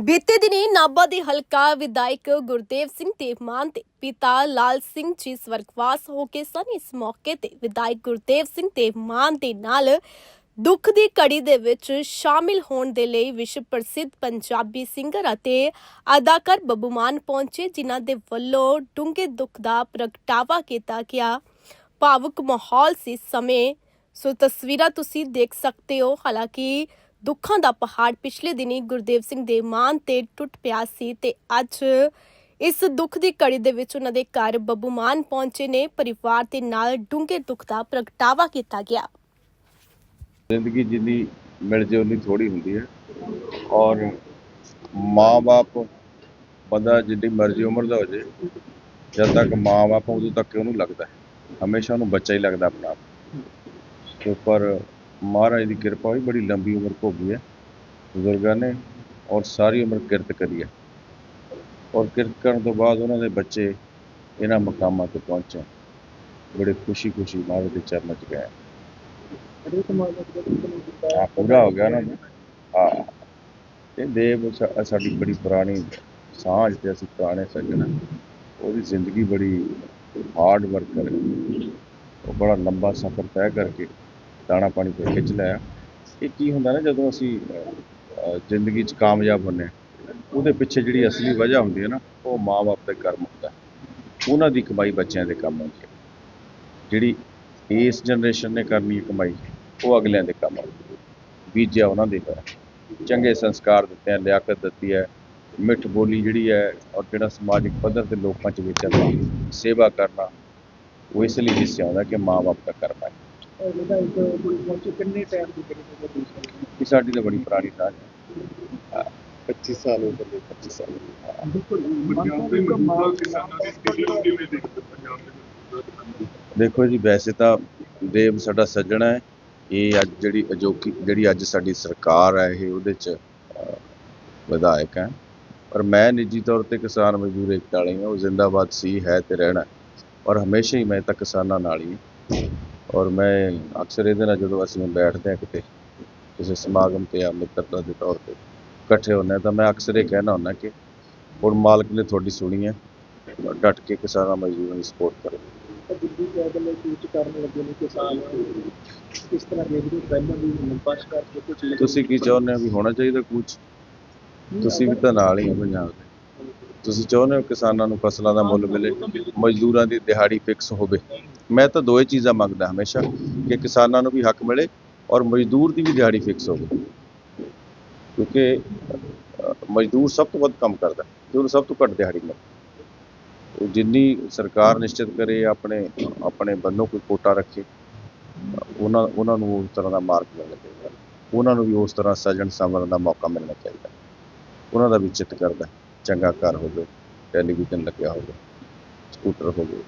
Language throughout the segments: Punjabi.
ਬੀਤੇ ਦਿਨੀ ਨਾਭਾ ਦੇ ਹਲਕਾ ਵਿਧਾਇਕ ਗੁਰਦੇਵ ਸਿੰਘ ਦੇਵਮਾਨ ਤੇ ਪਿਤਾ ਲਾਲ ਸਿੰਘ ਜੀ ਸਵਰਗਵਾਸ ਹੋ ਕੇ ਸਨ। ਇਸ ਮੌਕੇ ਤੇ ਵਿਧਾਇਕ ਗੁਰਦੇਵ ਸਿੰਘ ਦੇਵਮਾਨ ਦੇ ਨਾਲ ਦੁੱਖ ਦੀ ਘੜੀ ਦੇ ਵਿੱਚ ਸ਼ਾਮਿਲ ਹੋਣ ਦੇ ਲਈ ਵਿਸ਼ਵ ਪ੍ਰਸਿੱਧ ਪੰਜਾਬੀ ਸਿੰਗਰ ਅਤੇ ਅਦਾਕਾਰ ਬੱਬੂ ਮਾਨ ਪਹੁੰਚੇ, ਜਿਨ੍ਹਾਂ ਦੇ ਵੱਲੋਂ ਡੂੰਘੇ ਦੁੱਖ ਦਾ ਪ੍ਰਗਟਾਵਾ ਕੀਤਾ ਗਿਆ। ਭਾਵੁਕ ਮਾਹੌਲ ਸੀ ਇਸ ਸਮੇਂ। ਸੋ ਤਸਵੀਰਾਂ ਤੁਸੀਂ ਦੇਖ ਸਕਦੇ ਹੋ। ਹਾਲਾਂਕਿ ਦੁੱਖਾਂ ਦਾ ਪਹਾੜ ਪਿਛਲੇ ਦਿਨੀ ਗੁਰਦੇਵ ਸਿੰਘ ਦੇ ਮਾਨ ਤੇ ਟੁੱਟ ਪਿਆ ਸੀ ਤੇ ਅੱਜ ਇਸ ਦੁੱਖ ਦੀ ਘੜੀ ਦੇ ਵਿੱਚ ਉਹਨਾਂ ਦੇ ਘਰ ਬੱਬੂ ਮਾਨ ਪਹੁੰਚੇ ਨੇ। ਪਰਿਵਾਰ ਦੇ ਨਾਲ ਡੂੰਘੇ ਦੁੱਖ ਦਾ ਪ੍ਰਗਟਾਵਾ ਕੀਤਾ ਗਿਆ। ਜ਼ਿੰਦਗੀ ਜਿੰਨੀ ਮਿਲ ਜੇ ਉਨੀ ਥੋੜੀ ਹੁੰਦੀ ਹੈ। ਔਰ ਮਾਂ-ਬਾਪ ਬੰਦਾ ਜਿੰਨੀ ਮਰਜ਼ੀ ਉਮਰ ਦਾ ਹੋ ਜੇ, ਜਦ ਤੱਕ ਮਾਂ-ਬਾਪ ਉਦੋਂ ਤੱਕ ਉਹਨੂੰ ਲੱਗਦਾ ਹੈ। ਹਮੇਸ਼ਾ ਉਹਨੂੰ ਬੱਚਾ ਹੀ ਲੱਗਦਾ ਆਪਣਾ ਆਪ ਪਰ ਮਹਾਰਾਜ ਦੀ ਕਿਰਪਾ ਹੋਈ, ਬੜੀ ਲੰਬੀ ਉਮਰ ਭੋਗੀ ਹੈ, ਬਜ਼ੁਰਗਾਂ ਨੇ ਔਰ ਸਾਰੀ ਉਮਰ ਕਿਰਤ ਕਰੀ ਹੈ। ਔਰ ਕਿਰਤ ਕਰਨ ਤੋਂ ਬਾਅਦ ਉਹਨਾਂ ਦੇ ਬੱਚੇ ਇਹਨਾਂ ਮਕਾਮਾਂ ਤੇ ਪਹੁੰਚੇ। ਬੜੇ ਖੁਸ਼ੀ-ਖੁਸ਼ੀ ਮਹਾਰਾਜ ਦੇ ਚਰਨਾਂ 'ਚ ਗਏ। ਹਾਂ, ਪੂਰਾ ਹੋ ਗਿਆ ਉਹਨਾਂ ਨਾ ਹਾਂ। ਤੇ ਦੇਵ ਸਾਡੀ ਬੜੀ ਪੁਰਾਣੀ ਸਾਂਝ ਤੇ ਅਸੀਂ ਪੁਰਾਣੇ ਸੱਜਣ ਉਹਦੀ ਜ਼ਿੰਦਗੀ ਬੜੀ ਹਾਰਡ ਵਰਕਰ ਉਹ ਬੜਾ ਲੰਬਾ ਸਫ਼ਰ ਤੈਅ ਕਰਕੇ ਦਾਣਾ ਪਾਣੀ ਤੇ ਖਿੱਚ ਲਿਆ। ਇਹ ਕੀ ਹੁੰਦਾ ਨਾ, ਜਦੋਂ ਅਸੀਂ ਜ਼ਿੰਦਗੀ 'ਚ ਕਾਮਯਾਬ ਹੁੰਦੇ ਹਾਂ, ਉਹਦੇ ਪਿੱਛੇ ਜਿਹੜੀ ਅਸਲੀ ਵਜ੍ਹਾ ਹੁੰਦੀ ਹੈ ਨਾ, ਉਹ ਮਾਂ-ਬਾਪ ਦੇ ਕਰਮ ਹੁੰਦਾ ਉਹਨਾਂ ਦੀ ਕਮਾਈ ਬੱਚਿਆਂ ਦੇ ਕੰਮ ਆਉਂਦੀ ਹੈ। ਜਿਹੜੀ ਇਸ ਜਨਰੇਸ਼ਨ ਨੇ ਕਰਨੀ ਹੈ ਕਮਾਈ, ਉਹ ਅਗਲਿਆਂ ਦੇ ਕੰਮ ਆਉਂਦੀ ਹੈ। ਬੀਜਿਆ ਉਹਨਾਂ ਦੇ ਘਰ। ਚੰਗੇ ਸੰਸਕਾਰ ਦਿੱਤੇ ਆ, ਲਿਆਕਤ ਦਿੱਤੀ ਹੈ। ਮਿੱਠ ਬੋਲੀ ਜਿਹੜੀ ਹੈ, ਔਰ ਜਿਹੜਾ ਸਮਾਜਿਕ ਪੱਧਰ ਤੇ ਲੋਕਾਂ 'ਚ ਵਿਚਰਨਾ ਸੇਵਾ ਕਰਨਾ, ਉਹ ਇਸ ਲਈ ਹਿੱਸੇ ਆਉਂਦਾ ਕਿ ਮਾਂ-ਬਾਪ ਦਾ ਕਰਮ ਹੈ। ਕਿੰਨੇ ਟਾਈਮ ਦੀ ਕਰੀ ਇਹ ਸਾਡੀ ਤਾਂ ਬੜੀ ਪੁਰਾਣੀ ਸਾਂਝ ਹੈ। 25 ਸਾਲ ਹੋ ਗਏ 25 ਸਾਲ ਬਿਲਕੁਲ। ਪੰਜਾਬ ਦੇ ਮਜ਼ਦੂਰਾਂ ਕਿਸਾਨਾਂ ਦੀ ਸਥਿਤੀ ਨੂੰ ਕਿਵੇਂ ਦੇਖਦੇ ਪੰਜਾਬ ਦੇ ਮਜ਼ਦੂਰਾਂ ਕਿਸਾਨਾਂ ਦੀ ਦੇਖੋ ਜੀ ਵੈਸੇ ਤਾਂ ਦੇਵ ਸਾਡਾ ਸੱਜਣ ਹੈ। ਇਹ ਅੱਜ ਜਿਹੜੀ ਅਜੋਕੀ ਜਿਹੜੀ ਅੱਜ ਸਾਡੀ ਸਰਕਾਰ ਹੈ ਇਹ ਉਹਦੇ ਚ ਵਿਧਾਇਕ ਹੈ। ਪਰ ਮੈਂ ਨਿੱਜੀ ਤੌਰ ਤੇ ਕਿਸਾਨ ਮਜ਼ਦੂਰ ਵਾਲੀ ਹਾਂ। ਉਹ ਜ਼ਿੰਦਾਬਾਦ ਸੀ ਹੈ ਤੇ ਰਹਿਣਾ। ਔਰ ਹਮੇਸ਼ਾ ਹੀ ਮੈਂ ਤਾਂ ਕਿਸਾਨਾਂ ਨਾਲ ਹੀ ਹਾਂ। ਔਰ ਮੈਂ ਅਕਸਰ ਇਹਦੇ ਨਾਲ ਜਦੋਂ ਅਸੀਂ ਬੈਠਦੇ ਹਾਂ ਕਿਤੇ ਕਿਸੇ ਸਮਾਗਮ ਤੇ ਜਾਂ ਮਿੱਤਰਤਾ ਦੇ ਤੌਰ ਤੇ ਇਕੱਠੇ ਹੁੰਦੇ ਹਾਂ ਤਾਂ ਮੈਂ ਅਕਸਰ ਇਹ ਕਹਿਣਾ ਹੁੰਦਾ ਕਿ ਹੁਣ ਮਾਲਕ ਨੇ ਤੁਹਾਡੀ ਸੁਣੀ ਹੈ ਡਟ ਕੇ ਕਿਸਾਨਾਂ ਮਜ਼ਦੂਰਾਂ ਦੀ ਸਪੋਰਟ ਕਰੋ। ਦਿੱਲੀ ਕੈਬਲ ਨੇ ਸੂਚ ਕਰਨ ਲੱਗੇ ਨੇ ਕਿਸਾਨ ਕਿਸ ਤਰ੍ਹਾਂ ਦੇਖਦੇ ਹੋ ਪਹਿਲਾਂ ਵੀ ਨਿਪਾਸ਼ ਕਰਕੇ ਕੁਝ ਤੁਸੀਂ ਕੀ ਚਾਹੁੰਦੇ ਹੋ ਵੀ ਹੋਣਾ ਚਾਹੀਦਾ ਕੁਝ? ਤੁਸੀਂ ਵੀ ਤਾਂ ਨਾਲ ਹੀ ਹੋ ਪੰਜਾਬ ਦੇ। ਤੁਸੀਂ ਚਾਹੁੰਦੇ ਹੋ ਕਿਸਾਨਾਂ ਨੂੰ ਫਸਲਾਂ ਦਾ ਮੁੱਲ ਮਿਲੇ ਮਜ਼ਦੂਰਾਂ ਦੀ ਦਿਹਾੜੀ ਫਿਕਸ ਹੋਵੇ? ਮੈਂ ਤਾਂ ਦੋਏ ਚੀਜ਼ਾਂ ਮੰਗਦਾ ਹਮੇਸ਼ਾ, ਕਿ ਕਿਸਾਨਾਂ ਨੂੰ ਵੀ ਹੱਕ ਮਿਲੇ ਔਰ ਮਜ਼ਦੂਰ ਦੀ ਵੀ ਦਿਹਾੜੀ ਫਿਕਸ ਹੋਵੇ। ਕਿਉਂਕਿ ਮਜ਼ਦੂਰ ਸਭ ਤੋਂ ਵੱਧ ਕੰਮ ਕਰਦਾ, ਤੇ ਉਹਨੂੰ ਸਭ ਤੋਂ ਘੱਟ ਦਿਹਾੜੀ ਮਿਲੇ ਜਿੰਨੀ ਸਰਕਾਰ ਨਿਸ਼ਚਿਤ ਕਰੇ, ਆਪਣੇ ਆਪਣੇ ਬੰਨੋਂ ਕੋਈ ਕੋਟਾ ਰੱਖੇ, ਉਹਨਾਂ ਉਹਨਾਂ ਨੂੰ ਉਸ ਤਰ੍ਹਾਂ ਦਾ ਮਾਰਕ ਮਿਲਣਾ ਚਾਹੀਦਾ। ਉਹਨਾਂ ਨੂੰ ਵੀ ਉਸ ਤਰ੍ਹਾਂ ਸਜਣ ਸੰਵਰਨ ਦਾ ਮੌਕਾ ਮਿਲਣਾ ਚਾਹੀਦਾ। ਉਹਨਾਂ ਦਾ ਵੀ ਚਿੱਤ ਕਰਦਾ, ਚੰਗਾ ਘਰ ਹੋਵੇ, ਟੈਲੀਵਿਜ਼ਨ ਲੱਗਿਆ ਹੋਵੇ, ਸਕੂਟਰ ਹੋਵੇ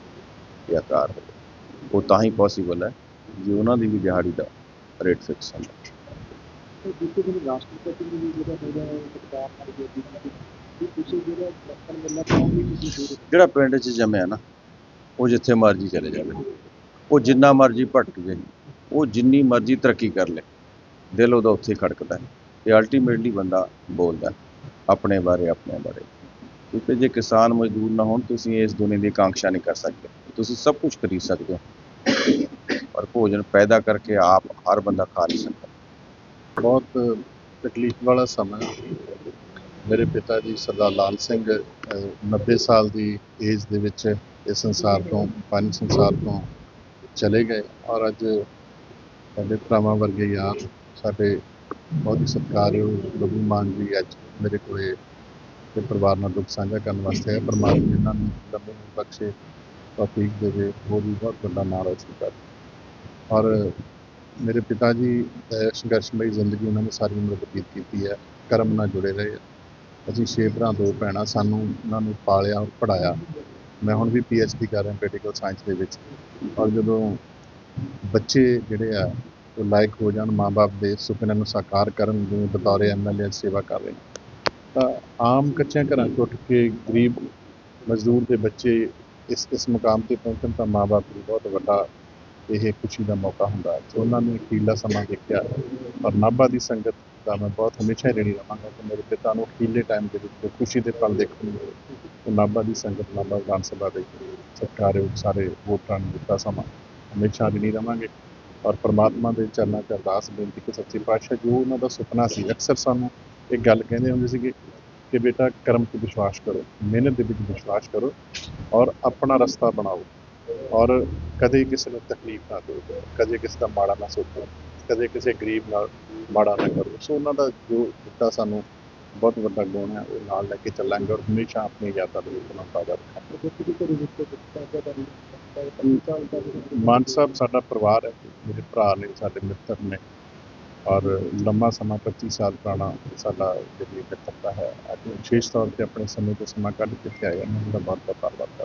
ਜਾਂ ਕਾਰ ਹੋਵੇ। ਉਹ ਤਾਂ ਹੀ ਪੋਸੀਬਲ ਹੈ ਜੇ ਉਹਨਾਂ ਦੀ ਵੀ ਦਿਹਾੜੀ ਦਾ ਰੇਟ ਫਿਕਸ ਹੁੰਦਾ। ਜਿਹੜਾ ਪਿੰਡ 'ਚ ਜੰਮਿਆ ਨਾ, ਉਹ ਜਿੱਥੇ ਮਰਜ਼ੀ ਚਲੇ ਜਾਵੇ। ਉਹ ਜਿੰਨਾ ਮਰਜ਼ੀ ਭਟਕ ਜੇ ਉਹ ਜਿੰਨੀ ਮਰਜ਼ੀ ਤਰੱਕੀ ਕਰ ਲੇ, ਦਿਲ ਉਹਦਾ ਉੱਥੇ ਖੜਕਦਾ ਹੈ। ਤੇ ਅਲਟੀਮੇਟਲੀ ਬੰਦਾ ਬੋਲਦਾ ਆਪਣੇ ਬਾਰੇ ਆਪਣੇ ਬਾਰੇ। ਕਿਉਂਕਿ ਜੇ ਕਿਸਾਨ ਮਜ਼ਦੂਰ ਨਾ ਹੋਣ ਤੁਸੀਂ ਇਸ ਦੁਨੀਆ ਦੀ ਆਕਾਂਖਿਆ ਨਹੀਂ ਕਰ ਸਕਦੇ। ਤੁਸੀਂ ਸਭ ਕੁਝ ਖਰੀਦ ਸਕਦੇ ਹੋ। ਪਰ ਭੋਜਨ ਪੈਦਾ ਕਰਕੇ ਆਪ ਹਰ ਬੰਦਾ ਖਾ ਨਹੀਂ ਸਕਦਾ। ਬਹੁਤ ਤਕਲੀਫ ਵਾਲਾ ਸਮਾਂ ਮੇਰੇ ਪਿਤਾ ਜੀ ਸਰਦਾਰ ਲਾਲ ਸਿੰਘ ਅਹ, 90 ਸਾਲ ਦੀ ਏਜ ਦੇ ਵਿੱਚ ਇਸ ਸੰਸਾਰ ਤੋਂ ਪੰਜ ਸੰਸਾਰ ਤੋਂ ਚਲੇ ਗਏ ਔਰ ਅੱਜ ਸਾਡੇ ਭਰਾਵਾਂ ਵਰਗੇ ਯਾਰ ਸਾਡੇ ਬਹੁਤ ਹੀ ਸਤਿਕਾਰਯੋਗ ਬੱਬੂ ਮਾਨ ਜੀ ਅੱਜ ਮੇਰੇ ਕੋਲੇ ਤੇ ਪਰਿਵਾਰ ਨਾਲ ਦੁੱਖ ਸਾਂਝਾ ਕਰਨ ਵਾਸਤੇ ਹੈ ਪਰਮਾਤਮਾ ਇਹਨਾਂ ਨੂੰ ਲੰਬੀ ਉਮਰ ਬਖਸ਼ੇ ਤੌਫੀਕ ਦੇਵੇ ਉਹ ਵੀ ਬਹੁਤ ਵੱਡਾ ਨਾਂ ਰੋਸ਼ਨ ਕਰ ਔਰ ਮੇਰੇ ਪਿਤਾ ਜੀ ਅਹ ਸੰਘਰਸ਼ਮਈ ਜ਼ਿੰਦਗੀ ਉਹਨਾਂ ਨੇ ਸਾਰੀ ਉਮਰ ਬਤੀਤ ਕੀਤੀ ਹੈ। ਕਰਮ ਨਾਲ ਜੁੜੇ ਰਹੇ। ਆ। ਅਸੀਂ ਛੇ ਭਰਾ, ਦੋ ਭੈਣਾਂ। ਸਾਨੂੰ ਉਹਨਾਂ ਨੂੰ ਪਾਲਿਆ ਔਰ ਪੜਾਇਆ ਮੈਂ ਹੁਣ ਵੀ ਡੀ ਕਰ ਰਿਹਾ ਪੋਲੀਟੀਕਲ ਸਾਇੰਸ ਦੇ ਵਿੱਚ। ਔਰ ਜਦੋਂ ਬੱਚੇ ਜਿਹੜੇ ਆ, ਉਹ ਲਾਇਕ ਹੋ ਜਾਣ ਮਾਪੇ ਦੇ ਸੁਪਨਿਆਂ ਨੂੰ ਸਾਕਾਰ ਕਰਨ, ਜਿਵੇਂ ਬਤੌਰ ਐਮਐਲਏ ਸੇਵਾ ਕਰ ਰਹੇ ਤਾਂ ਆਮ ਕੱਚਿਆਂ ਘਰਾਂ ਚ ਉੱਠ ਕੇ ਗਰੀਬ ਮਜ਼ਦੂਰ ਦੇ ਬੱਚੇ ਇਸ ਇਸ ਮੁਕਾਮ ਤੇ ਪਹੁੰਚਣ ਤਾਂ ਮਾਪੇ ਲਈ ਬਹੁਤ ਵੱਡਾ ਇਹ ਖੁਸ਼ੀ ਦਾ ਮੌਕਾ ਹੁੰਦਾ ਹੈ। ਉਹਨਾਂ ਨੇ ਅਖੀਰਲਾ ਸਮਾਂ ਦੇਖਿਆ ਔਰ ਨਾਭਾ ਦੀ ਸੰਗਤ ਦਾ ਮੈਂ ਬਹੁਤ ਹਮੇਸ਼ਾ ਹੀ ਰਣੀ ਕਿ ਮੇਰੇ ਪਿਤਾ ਨੂੰ ਅਖੀਰਲੇ ਟਾਈਮ ਦੇ ਵਿੱਚ ਖੁਸ਼ੀ ਦੇ ਪਲ ਦੇਖਣ ਨੂੰ ਮਿਲੇ ਨਾਭਾ ਦੀ ਸੰਗਤ ਨਾਭਾ ਵਿਧਾਨ ਸਭਾ ਦੇ ਸਤਿਕਾਰਯੋਗ ਸਾਰੇ ਵੋਟਰਾਂ ਨੂੰ ਦਿੱਤਾ ਸਮਾਂ। ਹਮੇਸ਼ਾ ਰਣੀ ਰਹਾਂਗੇ ਔਰ ਪ੍ਰਮਾਤਮਾ ਦੇ ਚਰਨਾਂ 'ਚ ਅਰਦਾਸ ਬੇਨਤੀ ਕਿ ਸੱਚੇ ਪਾਤਸ਼ਾਹ ਜੋ ਉਹਨਾਂ ਦਾ ਸੁਪਨਾ ਸੀ ਅਕਸਰ ਸਾਨੂੰ ਇੱਕ ਗੱਲ ਕਹਿੰਦੇ ਹੁੰਦੇ ਸੀਗੇ ਕਿ ਬੇਟਾ ਕਰਮ 'ਤੇ ਵਿਸ਼ਵਾਸ ਕਰੋ, ਮਿਹਨਤ ਦੇ ਵਿੱਚ ਵਿਸ਼ਵਾਸ ਕਰੋ ਔਰ ਆਪਣਾ ਰਸਤਾ ਬਣਾਓ ਔਰ ਕਦੇ ਕਿਸੇ ਨੂੰ ਤਕਲੀਫ ਨਾ ਦਿਓ, ਕਦੇ ਕਿਸੇ ਦਾ ਮਾੜਾ ਨਾ ਸੋਚੋ, ਕਦੇ ਕਿਸੇ ਗਰੀਬ ਨਾਲ ਮਾੜਾ ਨਾ ਕਰੋ। ਸੋ ਉਹਨਾਂ ਦਾ ਜੋ ਦਿੱਤਾ ਸਾਨੂੰ ਬਹੁਤ ਵੱਡਾ ਗੁਣ ਹੈ, ਉਹ ਨਾਲ ਲੈ ਕੇ ਚੱਲਾਂਗੇ ਔਰ ਹਮੇਸ਼ਾ ਆਪਣੀ ਯਾਦਾਂ ਦੇ ਵਿੱਚ ਉਹਨਾਂ ਨੂੰ ਰੱਖਾਂਗੇ। ਮਾਨ ਸਾਹਿਬ, ਸਾਡਾ ਪਰਿਵਾਰ ਹੈ, ਮੇਰੇ ਭਰਾ ਨੇ, ਸਾਡੇ ਮਿੱਤਰ ਨੇ ਔਰ ਲੰਮਾ ਸਮਾਂ 25 ਸਾਲ ਪੁਰਾਣਾ ਸਾਡਾ ਜਿਹੜੀ ਮਿੱਤਰਤਾ ਹੈ, ਅੱਜ ਵਿਸ਼ੇਸ਼ ਤੌਰ ਤੇ ਆਪਣੇ ਸਮੇਂ ਤੋਂ ਸਮਾਂ ਕੱਢ ਕੇ ਇੱਥੇ ਆਏ ਉਹਨਾਂ ਦਾ ਬਹੁਤ ਬਹੁਤ ਧੰਨਵਾਦ ਕਰਦਾ